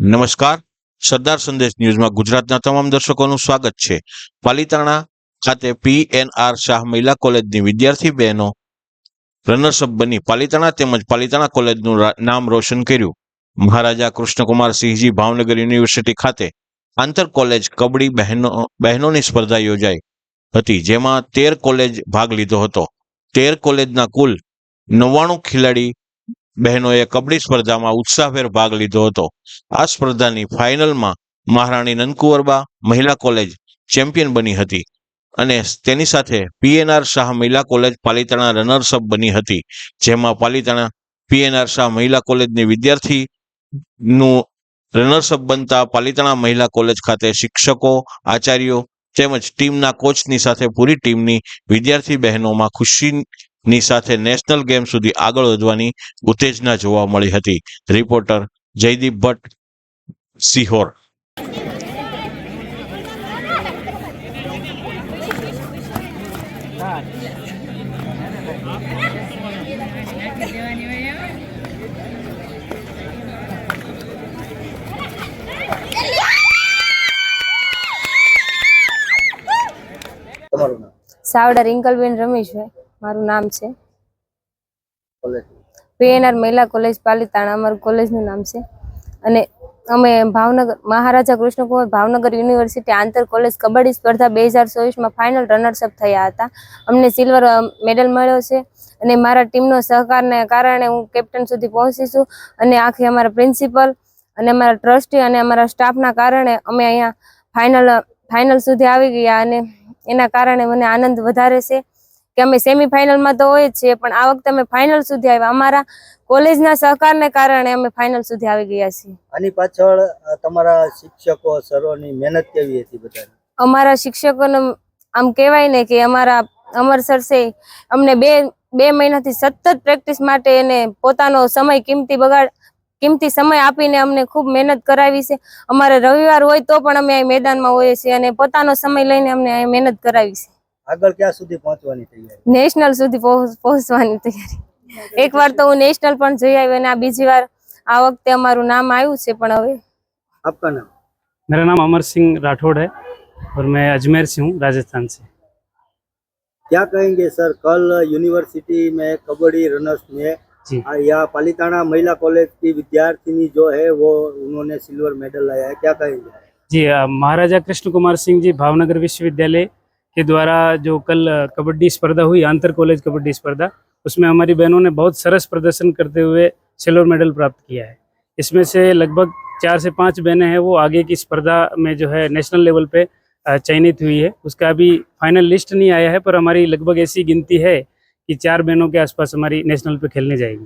નમસ્કાર. સરદાર સંદેશ ન્યૂઝમાં ગુજરાતના તમામ દર્શકોનું સ્વાગત છે. પાલિતાણા ખાતે પીએનઆર શાહ મહિલા કોલેજની વિદ્યાર્થી બહેનો રનર્સઅપ બની પાલિતાણા તેમજ પાલિતાણા કોલેજનું નામ રોશન કર્યું. મહારાજા કૃષ્ણકુમાર સિંહજી ભાવનગર યુનિવર્સિટી ખાતે આંતર કોલેજ કબડ્ડી બહેનો, બહેનોની સ્પર્ધા યોજાઈ હતી, જેમાં તેર કોલેજ ભાગ લીધો હતો. તેર કોલેજના કુલ નવ્વાણું ખેલાડી બહેનોએ કબડ્ડી સ્પર્ધામાં ઉત્સાહભેર ભાગ લીધો હતો. આ સ્પર્ધાની ફાઇનલમાં મહારાણી નંદકુંવરબા મહિલા કોલેજ ચેમ્પિયન બની હતી અને તેની સાથે પીએનઆર શાહ મહિલા કોલેજ પાલિતાણા રનર્સઅપ બની હતી. જેમાં પાલિતાણા પીએનઆર શાહ મહિલા કોલેજની વિદ્યાર્થીનું રનર્સઅપ બનતા પાલિતાણા મહિલા કોલેજ ખાતે શિક્ષકો, આચાર્યો તેમજ ટીમના કોચની સાથે પૂરી ટીમની વિદ્યાર્થી બહેનોમાં ખુશીની સાથે નેશનલ ગેમ સુધી આગળ વધવાની ઉત્તેજના જોવા મળી હતી. રિપોર્ટર જયદીપ ભટ્ટ, સિહોર. સાવડા રિંકલબેન રમેશભાઈ મારું નામ છે. પીએનઆર મહિલા કોલેજ પાલિતાણા અમારું કોલેજનું નામ છે. અને અમે ભાવનગર મહારાજા કૃષ્ણકુમાર ભાવનગર યુનિવર્સિટી આંતર કોલેજ કબડ્ડી સ્પર્ધા બે હજાર ચોવીસમાં ફાઇનલ રનર્સઅપ થયા હતા. અમને સિલ્વર મેડલ મળ્યો છે. અને મારા ટીમનો સહકારને કારણે હું કેપ્ટન સુધી પહોંચી છું. અને આખી અમારા પ્રિન્સિપલ અને અમારા ટ્રસ્ટી અને અમારા સ્ટાફના કારણે અમે અહીંયા ફાઇનલ ફાઇનલ સુધી આવી ગયા. અને એના કારણે મને આનંદ વધારે છે. કે અમે સેમીફાઇનલમાં તો હોય જ છીએ પણ આ વખતે અમે ફાઇનલ સુધી આવ્યા. અમારા કોલેજના સહકારને કારણે અમે ફાઇનલ સુધી આવી ગયા છીએ. આની પાછળ તમારા શિક્ષકો સરોની મહેનત કેવી હતી બધાની? અમારા શિક્ષકોને આમ કહેવાય ને કે અમારા અમર સરસે અમને બે બે મહિનાથી સતત પ્રેક્ટિસ માટે એને પોતાનો સમય કિંમતી બગાડ કિંમતી સમય આપીને અમને ખૂબ મહેનત કરાવી છે. અમારે રવિવાર હોય તો પણ અમે અહીં મેદાનમાં હોઈએ છીએ અને પોતાનો સમય લઈને અમને અહીં મહેનત કરાવી છે. આગળ ક્યાં સુધી પહોંચવાની તૈયારી નેશનલ સુધી પહોંચ- પહોંચવાની તૈયારી એક વાર તો હું નેશનલ પણ જઈ આવી અને આ બીજી વાર આ વખતે અમારું નામ આવ્યું છે પણ હવે આપકા નામ मेरा नाम अमर सिंह राठौड़ है और मैं अजमेर से हूँ राजस्थान से क्या कहेंगे सर कल यूनिवर्सिटी में कबड्डी रनर्स में जी आ, यहाँ पालिताना महिला कॉलेज की विद्यार्थिनी जो है वो उन्होंने सिल्वर मेडल लाया है क्या कहेंगे जी अ, महाराजा कृष्ण कुमार सिंह जी भावनगर विश्वविद्यालय के द्वारा जो कल अ, कबड्डी स्पर्धा हुई आंतर कॉलेज कबड्डी स्पर्धा उसमें हमारी बहनों ने बहुत सरस प्रदर्शन करते हुए सिल्वर मेडल प्राप्त किया है इसमें से लगभग चार से पांच बहनें हैं वो आगे की स्पर्धा में जो है नेशनल लेवल पे अ, चयनित हुई है उसका अभी फाइनल लिस्ट नहीं आया है पर हमारी लगभग ऐसी गिनती है कि चार बहनों के आसपास हमारी नेशनल पे खेलने जाएगी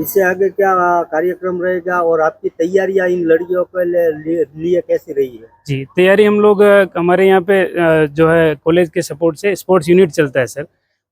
इससे आगे क्या कार्यक्रम रहेगा और आपकी तैयारियाँ इन लड़कियों के लिए, कैसी रही है? जी तैयारी हम लोग हमारे यहाँ पे जो है कॉलेज के सपोर्ट से स्पोर्ट्स यूनिट चलता है सर।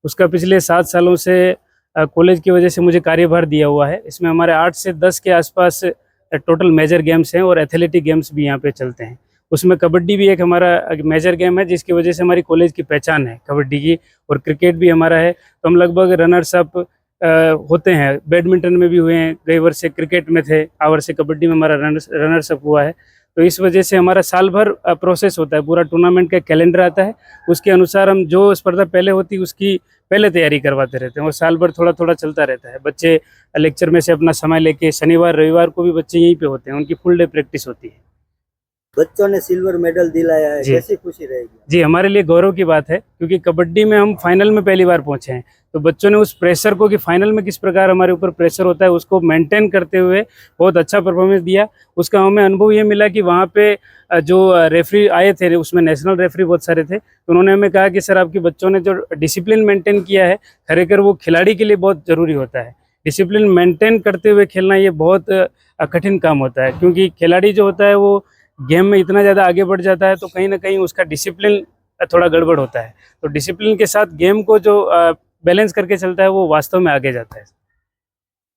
उसका पिछले सात सालों से कॉलेज की वजह से मुझे कार्यभार दिया हुआ है। इसमें हमारे आठ से दस के आसपास टोटल मेजर गेम्स हैं और एथलेटिक गेम्स भी यहाँ पे चलते हैं। उसमें कबड्डी भी एक हमारा मेजर गेम है जिसकी वजह से हमारी कॉलेज की पहचान है कबड्डी की और क्रिकेट भी हमारा है। तो हम लगभग रनर्स अप होते हैं बैडमिंटन में भी हुए हैं गए वर्ष से क्रिकेट में थे आ वर्ष से कबड्डी में हमारा रनर्स रनर्स अप हुआ है तो इस वजह से हमारा साल भर प्रोसेस होता है पूरा टूर्नामेंट का कैलेंडर आता है उसके अनुसार हम जो स्पर्धा पहले होती है उसकी पहले तैयारी करवाते रहते हैं और साल भर थोड़ा थोड़ा चलता रहता है बच्चे लेक्चर में से अपना समय लेके शनिवार रविवार को भी बच्चे यहीं पे होते हैं उनकी फुल डे प्रैक्टिस होती है बच्चों ने सिल्वर मेडल दिलाया है। कैसी खुशी रहेगी? जी हमारे लिए गौरव की बात है क्योंकि कबड्डी में हम फाइनल में पहली बार पहुँचे हैं। तो बच्चों ने उस प्रेशर को कि फाइनल में किस प्रकार हमारे ऊपर प्रेशर होता है उसको मेंटेन करते हुए बहुत अच्छा परफॉर्मेंस दिया। उसका हमें अनुभव ये मिला कि वहाँ पे जो रेफरी आए थे उसमें नेशनल रेफरी बहुत सारे थे तो उन्होंने हमें कहा कि सर आपके बच्चों ने जो डिसिप्लिन मेंटेन किया है खरेखर वो खिलाड़ी के लिए बहुत ज़रूरी होता है। डिसिप्लिन मेंटेन करते हुए खेलना ये बहुत कठिन काम होता है क्योंकि खिलाड़ी जो होता है वो गेम में इतना ज़्यादा आगे बढ़ जाता है तो कहीं ना कहीं उसका डिसिप्लिन थोड़ा गड़बड़ होता है तो डिसिप्लिन के साथ गेम को जो बैलेंस करके चलता है वो वास्तव में आगे जाता है